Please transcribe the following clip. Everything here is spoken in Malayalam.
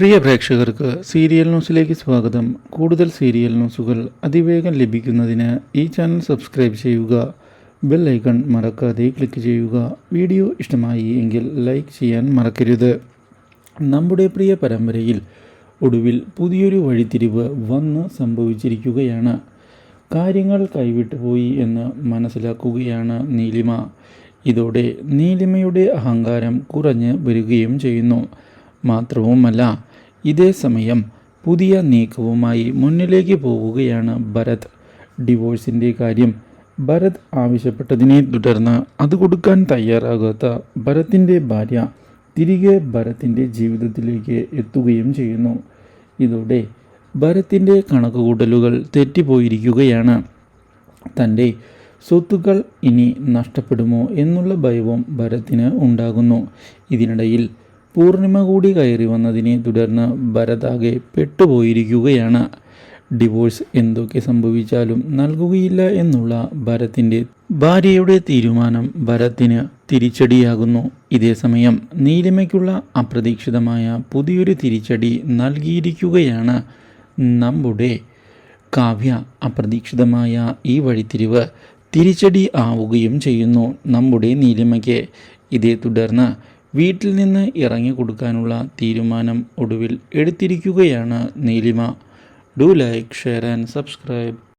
പ്രിയ പ്രേക്ഷകർക്ക് സീരിയൽ ന്യൂസിലേക്ക് സ്വാഗതം. കൂടുതൽ സീരിയൽ ന്യൂസുകൾ അതിവേഗം ലഭിക്കുന്നതിന് ഈ ചാനൽ സബ്സ്ക്രൈബ് ചെയ്യുക ബെൽ ഐക്കൺ മറക്കാതെ ക്ലിക്ക് ചെയ്യുക. വീഡിയോ ഇഷ്ടമായി എങ്കിൽ ലൈക്ക് ചെയ്യാൻ മറക്കരുത്. നമ്മുടെ പ്രിയ പരമ്പരയിൽ ഒടുവിൽ പുതിയൊരു വഴിത്തിരിവ് വന്ന് സംഭവിച്ചിരിക്കുകയാണ്. കാര്യങ്ങൾ കൈവിട്ടു പോയി എന്ന് മനസ്സിലാക്കുകയാണ് നീലിമ. ഇതോടെ നീലിമയുടെ അഹങ്കാരം കുറഞ്ഞ് വരികയും ചെയ്യുന്നു. മാത്രവുമല്ല ഇതേ സമയം പുതിയ നീക്കവുമായി മുന്നിലേക്ക് പോവുകയാണ് ഭരത്. ഡിവോഴ്സിന്റെ കാര്യം ഭരത് ആവശ്യപ്പെട്ടതിനെ തുടർന്ന് അത് കൊടുക്കാൻ തയ്യാറാകാത്ത ഭരത്തിന്റെ ഭാര്യ തിരികെ ഭരത്തിന്റെ ജീവിതത്തിലേക്ക് എത്തുകയും ചെയ്യുന്നു. ഇതോടെ ഭരത്തിന്റെ കണക്കുകൂട്ടലുകൾ തെറ്റിപ്പോയിരിക്കുകയാണ്. തന്റെ സ്വത്തുക്കൾ ഇനി നഷ്ടപ്പെടുമോ എന്നുള്ള ഭയവും ഭരത്തിന് ഉണ്ടാകുന്നു. ഇതിനിടയിൽ പൂർണിമ കൂടി കയറി വന്നതിനെ തുടർന്ന് ഭരതാകെ പെട്ടുപോയിരിക്കുകയാണ്. ഡിവോഴ്സ് എന്തൊക്കെ സംഭവിച്ചാലും നൽകുകയില്ല എന്നുള്ള ഭരത്തിന്റെ ഭാര്യയുടെ തീരുമാനം ഭരത്തിന് തിരിച്ചടിയാകുന്നു. ഇതേസമയം നീലിമയ്ക്കുള്ള അപ്രതീക്ഷിതമായ പുതിയൊരു തിരിച്ചടി നൽകിയിരിക്കുകയാണ്. നമ്മുടെ കാവ്യ അപ്രതീക്ഷിതമായ ഈ വഴിത്തിരിവ് തിരിച്ചടി ആവുകയും ചെയ്യുന്നു നമ്മുടെ നീലിമയ്ക്ക്. ഇതേ തുടർന്ന് വീട്ടിൽ നിന്ന് ഇറങ്ങി കൊടുക്കാനുള്ള തീരുമാനം ഒടുവിൽ എടുത്തിരിക്കുകയാണ് Neelima. Do like share and subscribe